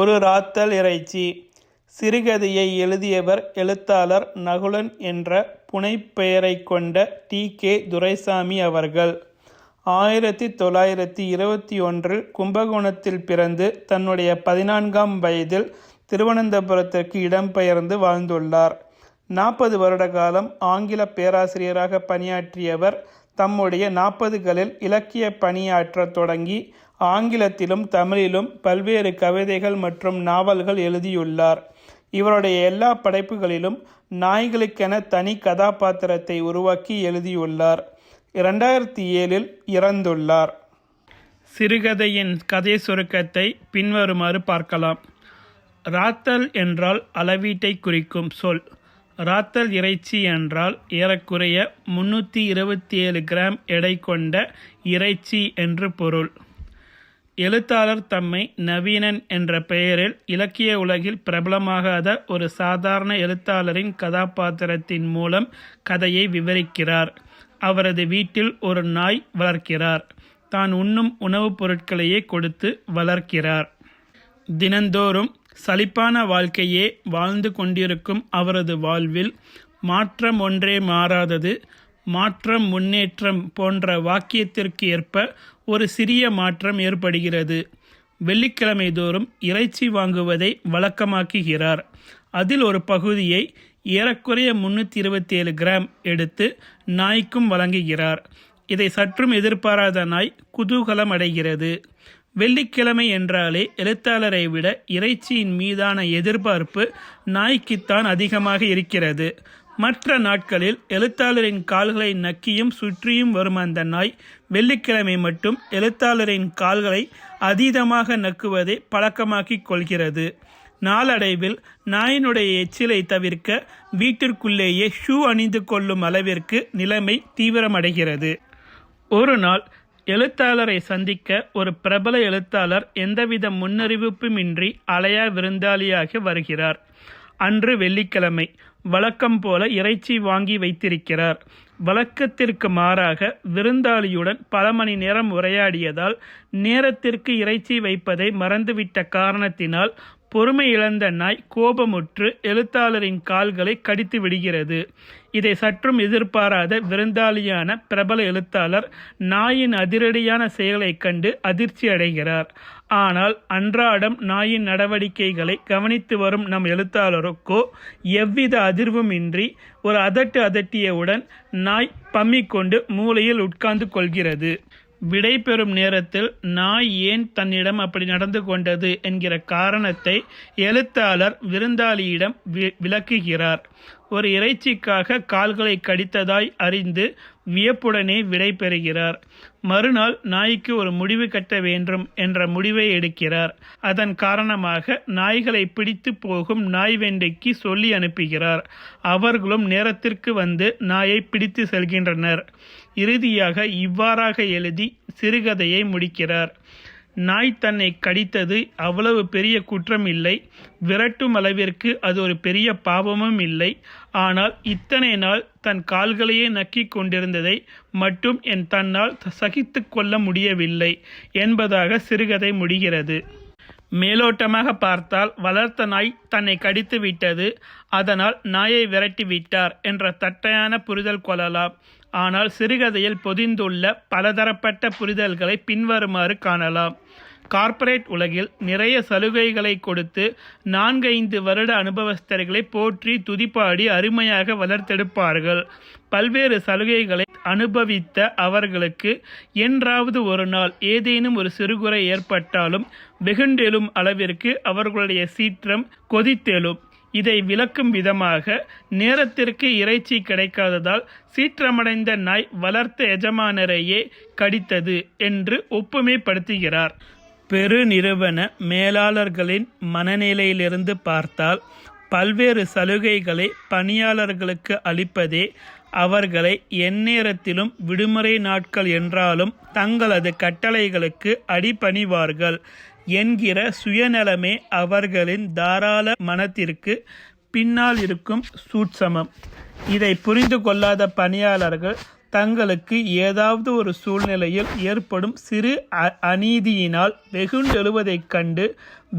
ஒரு ராத்தல் இறைச்சி. சிறுகதையை எழுதியவர் எழுத்தாளர் நகுலன் என்ற புனைப்பெயரைக் கொண்ட டி. கே. துரைசாமி அவர்கள். ஆயிரத்தி தொள்ளாயிரத்தி இருபத்தி ஒன்றில் கும்பகோணத்தில் பிறந்து தன்னுடைய பதினான்காம் வயதில் திருவனந்தபுரத்திற்கு இடம்பெயர்ந்து வாழ்ந்துள்ளார். நாற்பது வருட காலம் ஆங்கில பேராசிரியராக பணியாற்றியவர் தம்முடைய நாற்பதுகளில் இலக்கிய பணியாற்றத் தொடங்கி ஆங்கிலத்திலும் தமிழிலும் பல்வேறு கவிதைகள் மற்றும் நாவல்கள் எழுதியுள்ளார். இவருடைய எல்லா படைப்புகளிலும் நாய்களுக்கென தனி கதாபாத்திரத்தை உருவாக்கி எழுதியுள்ளார். இரண்டாயிரத்தி ஏழில் இறந்துள்ளார். சிறுகதையின் கதை சுருக்கத்தை பின்வருமாறு பார்க்கலாம். ராத்தல் என்றால் அளவீட்டை குறிக்கும் சொல். ராத்தல் இறைச்சி என்றால் ஏறக்குறைய முன்னூற்றி இருபத்தி ஏழு கிராம் எடை கொண்ட இறைச்சி என்று பொருள். எழுத்தாளர் தம்மை நவீனன் என்ற பெயரில் இலக்கிய உலகில் பிரபலமாகாத ஒரு சாதாரண எழுத்தாளரின் கதாபாத்திரத்தின் மூலம் கதையை விவரிக்கிறார். அவரது வீட்டில் ஒரு நாய் வளர்க்கிறார். தான் உண்ணும் உணவுப் பொருட்களையே கொடுத்து வளர்க்கிறார். தினந்தோறும் சலிப்பான வாழ்க்கையே வாழ்ந்து கொண்டிருக்கும் அவரது வாழ்வில் மாற்றம் ஒன்றே மாறாதது. மாற்றம் முன்னேற்றம் போன்ற வாக்கியத்திற்கு ஏற்ப ஒரு சிறிய மாற்றம் ஏற்படுகிறது. வெள்ளிக்கிழமை தோறும் இறைச்சி வாங்குவதை வழக்கமாக்குகிறார். அதில் ஒரு பகுதியை ஏறக்குறைய முன்னூற்றி இருபத்தி ஏழு கிராம் எடுத்து நாய்க்கும் வழங்குகிறார். இதை சற்றும் எதிர்பாராத நாய் குதூகலம் அடைகிறது வெள்ளிக்கிழமை என்றாலே எழுத்தாளரை விட இறைச்சியின் மீதான எதிர்பார்ப்பு நாய்க்குத்தான் அதிகமாக இருக்கிறது. மற்ற நாட்களில் எழுத்தாளரின் கால்களை நக்கியும் சுற்றியும் வரும் அந்த நாய் வெள்ளிக்கிழமை மட்டும் எழுத்தாளரின் கால்களை அதீதமாக நக்குவதை பழக்கமாக்கிக் கொள்கிறது. நாளடைவில் நாயினுடைய எச்சிலை தவிர்க்க வீட்டிற்குள்ளேயே ஷூ அணிந்து கொள்ளும் அளவிற்கு நிலைமை தீவிரமடைகிறது. ஒரு நாள் எழுத்தாளரை சந்திக்க ஒரு பிரபல எழுத்தாளர் எந்தவித முன்னறிவிப்புமின்றி அலையா விருந்தாளியாக வருகிறார். அன்று வெள்ளிக்கிழமை வழக்கம் போல இறைச்சி வாங்கி வைத்திருக்கிறார். வழக்கத்திற்கு மாறாக விருந்தாளியுடன் பல மணி நேரம் உரையாடியதால் நேரத்திற்கு இறைச்சி வைப்பதை மறந்துவிட்ட காரணத்தினால் பொறுமை இழந்த நாய் கோபமுற்று எழுத்தாளரின் கால்களை கடித்து விடுகிறது. இதை சற்றும் எதிர்பாராத விருந்தாளியான பிரபல எழுத்தாளர் நாயின் அதிரடியான செயலைக் கண்டு அதிர்ச்சி அடைகிறார். ஆனால் அன்றாடம் நாயின் நடவடிக்கைகளை கவனித்து வரும் நம் எழுத்தாளருக்கோ எவ்வித அதிர்வுமின்றி ஒரு அதட்டு அதட்டியவுடன் நாய் பம்மிக்கொண்டு மூலையில் உட்கார்ந்து கொள்கிறது. விடை பெறும் நேரத்தில் நாய் ஏன் தன்னிடம் அப்படி நடந்து கொண்டது என்கிற காரணத்தை எழுத்தாளர் விருந்தாளியிடம் வி- விளக்குகிறார். ஒரு இறைச்சிக்காக கால்களை கடித்ததாய் அறிந்து வியப்புடனே விடை பெறுகிறார். மறுநாள் நாய்க்கு ஒரு முடிவு கட்ட வேண்டும் என்ற முடிவை எடுக்கிறார். அதன் காரணமாக நாய்களை பிடித்து போகும் நாய் வெண்டைக்கு சொல்லி அனுப்புகிறார். அவர்களும் நேரத்திற்கு வந்து நாயை பிடித்து செல்கின்றனர். இறுதியாக இவ்வாறாக எழுதி சிறுகதையை முடிக்கிறார். நாய் தன்னை கடித்தது அவ்வளவு பெரிய குற்றம் இல்லை விரட்டும் அளவிற்கு அது ஒரு பெரிய பாவமும் இல்லை. ஆனால் இத்தனை நாள் தன் கால்களையே நக்கிக் கொண்டிருந்ததை மட்டும் என் தன்னால் சகித்து கொள்ள முடியவில்லை என்பதாக சிறுகதை முடிகிறது. மேலோட்டமாக பார்த்தால் வளர்த்த நாய் தன்னை கடித்து விட்டது. அதனால் நாயை விரட்டி விட்டார் என்ற தட்டையான புரிதல் கொள்ளலாம். ஆனால் சிறுகதையில் பொதிந்துள்ள பலதரப்பட்ட புரிதல்களை பின்வருமாறு காணலாம். கார்ப்பரேட் உலகில் நிறைய சலுகைகளை கொடுத்து நான்கைந்து வருட அனுபவஸ்தர்களை போற்றி துதிப்பாடி அருமையாக வளர்த்தெடுப்பார்கள். பல்வேறு சலுகைகளை அனுபவித்த அவர்களுக்கு என்றாவது ஒரு நாள் ஏதேனும் ஒரு சிறுகுறை ஏற்பட்டாலும் வெகுண்டெழும் அளவிற்கு அவர்களுடைய சீற்றம் கொதித்தெழும். இதை விளக்கும் விதமாக நேரத்திற்கு இறைச்சி கிடைக்காததால் சீற்றமடைந்த நாய் வளர்த்த எஜமானரையே கடித்தது என்று ஒப்புமைப்படுத்துகிறார். பெருநிறுவன மேலாளர்களின் மனநிலையிலிருந்து பார்த்தால் பல்வேறு சலுகைகளை பணியாளர்களுக்கு அளிப்பதே அவர்களை எந்நேரத்திலும் விடுமுறை நாட்கள் என்றாலும் தங்களது கட்டளைகளுக்கு அடிபணிவார்கள் என்கிற சுயநலமே அவர்களின் தாராள மனத்திற்கு பின்னால் இருக்கும் சூட்சமம். இதை புரிந்து கொள்ளாத பணியாளர்கள் தங்களுக்கு ஏதாவது ஒரு சூழ்நிலையில் ஏற்படும் சிறு அ- அநீதியினால் வெகுண்டெழுவதைக் கண்டு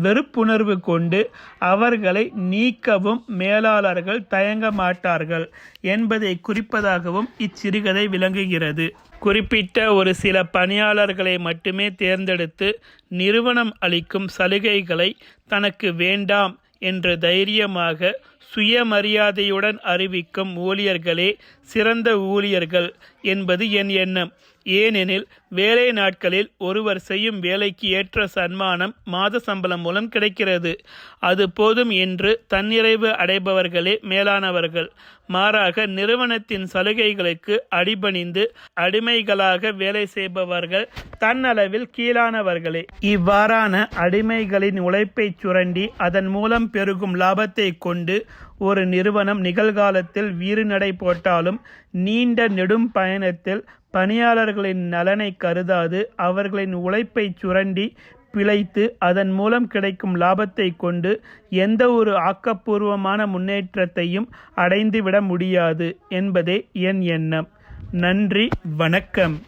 வெறுப்புணர்வு கொண்டு அவர்களை நீக்கவும் மேலாளர்கள் தயங்க மாட்டார்கள் என்பதை குறிப்பதாகவும் இச்சிறுகதை விளங்குகிறது. குறிப்பிட்ட ஒரு சில பணியாளர்களை மட்டுமே தேர்ந்தெடுத்து நிறுவனம் அளிக்கும் சலுகைகளை தனக்கு வேண்டாம் என்று தைரியமாக சுயமரியாதையுடன் அறிவிக்கும் ஊழியர்களே சிறந்த ஊழியர்கள் என்பது என் எண்ணம். ஏனெனில் வேலை நாட்களில் ஒருவர் செய்யும் வேலைக்கு ஏற்ற சன்மானம் மாத சம்பளம் மூலம் கிடைக்கிறது. அது போதும் என்று தன்னிறைவு அடைபவர்களே மேலானவர்கள். மாறாக நிறுவனத்தின் சலுகைகளுக்கு அடிபணிந்து அடிமைகளாக வேலை செய்பவர்கள் தன்னளவில் கீழானவர்களே. இவ்வாறான அடிமைகளின் உழைப்பை சுரண்டி அதன் மூலம் பெருகும் லாபத்தை கொண்டு ஒரு நிறுவனம் நிகழ்காலத்தில் வீறுநடை போட்டாலும் நீண்ட நெடும் பயணத்தில் பணியாளர்களின் நலனை கருதாது அவர்களின் உழைப்பை சுரண்டி பிழைத்து அதன் மூலம் கிடைக்கும் லாபத்தை கொண்டு எந்த ஒரு ஆக்கப்பூர்வமான முன்னேற்றத்தையும் அடைந்துவிட முடியாது என்பதே என் எண்ணம். நன்றி வணக்கம்.